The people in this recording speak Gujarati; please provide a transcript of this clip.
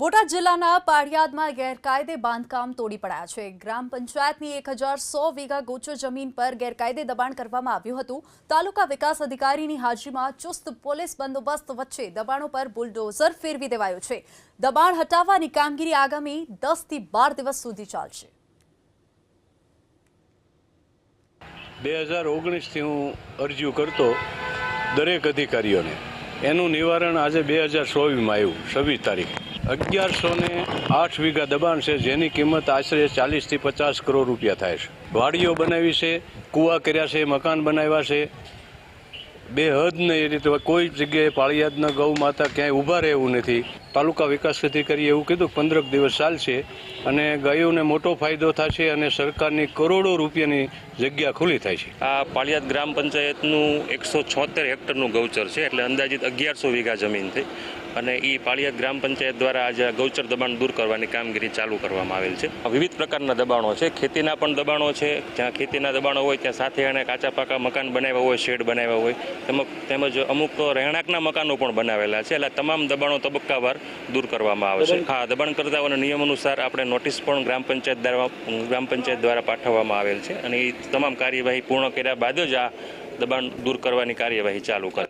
બોટાદ જિલ્લાના પાળિયાદમાં ગેરકાયદે બાંધકામ તોડી પડાયા છે. ગ્રામ પંચાયતની એક વીઘા ગોચર જમીન પર ગેરકાયદે દબાણ કરવામાં આવ્યું હતું. તાલુકા વિકાસ અધિકારીની હાજરીમાં ચુસ્ત પોલીસ બંદોબસ્ત વચ્ચે દબાણો પર બુલડોઝર ફેરવી દેવાયું છે. દબાણ હટાવવાની કામગીરી આગામી દસથી બાર દિવસ સુધી ચાલશે. બે હજાર ઓગણીસથી હું અરજીઓ કરતો દરેક અધિકારીઓને. એનું નિવારણ આજે બે હજાર ચોવીસમાં આવ્યું, છવ્વીસ તારીખ. અગિયારસો ને આઠ વીઘા દબાણ છે, જેની કિંમત આશરે ચાલીસથી પચાસ કરોડ રૂપિયા થાય છે. વાડીઓ બનાવી છે, કૂવા કર્યા છે, મકાન બનાવ્યા છે બે હદ નહીં એ રીતે કોઈ જગ્યાએ પાળિયાદના ગૌ માતા ક્યાંય ઊભા રહેવું નથી. તાલુકા વિકાસ અધિકારીએ એવું કીધું પંદરક દિવસ ચાલશે અને ગાયોને મોટો ફાયદો થશે અને સરકારની કરોડો રૂપિયાની જગ્યા ખુલ્લી થાય છે. આ પાળિયાદ ગ્રામ પંચાયતનું એકસો છોતેર હેક્ટરનું ગૌચર છે, એટલે અંદાજિત અગિયારસો વીઘા જમીન થઈ. અને એ પાળિયા ગ્રામ પંચાયત દ્વારા આજે ગૌચર દબાણ દૂર કરવાની કામગીરી ચાલુ કરવામાં આવેલ છે. વિવિધ પ્રકારના દબાણો છે. ખેતીના પણ દબાણો છે. જ્યાં ખેતીના દબાણો હોય, ત્યાં સાથે એને કાચા પાકા મકાન બનાવ્યા હોય, શેડ બનાવ્યા હોય, તેમજ તેમજ અમુક રહેણાંકના મકાનો પણ બનાવેલા છે. એટલે તમામ દબાણો તબક્કાવાર દૂર કરવામાં આવે છે. હા દબાણકર્તાઓના નિયમ અનુસાર આપણે નોટિસ પણ ગ્રામ પંચાયત દ્વારા, ગ્રામ પંચાયત દ્વારા પાઠવવામાં આવેલ છે. અને એ તમામ કાર્યવાહી પૂર્ણ કર્યા બાદ જ આ દબાણ દૂર કરવાની કાર્યવાહી ચાલુ કરે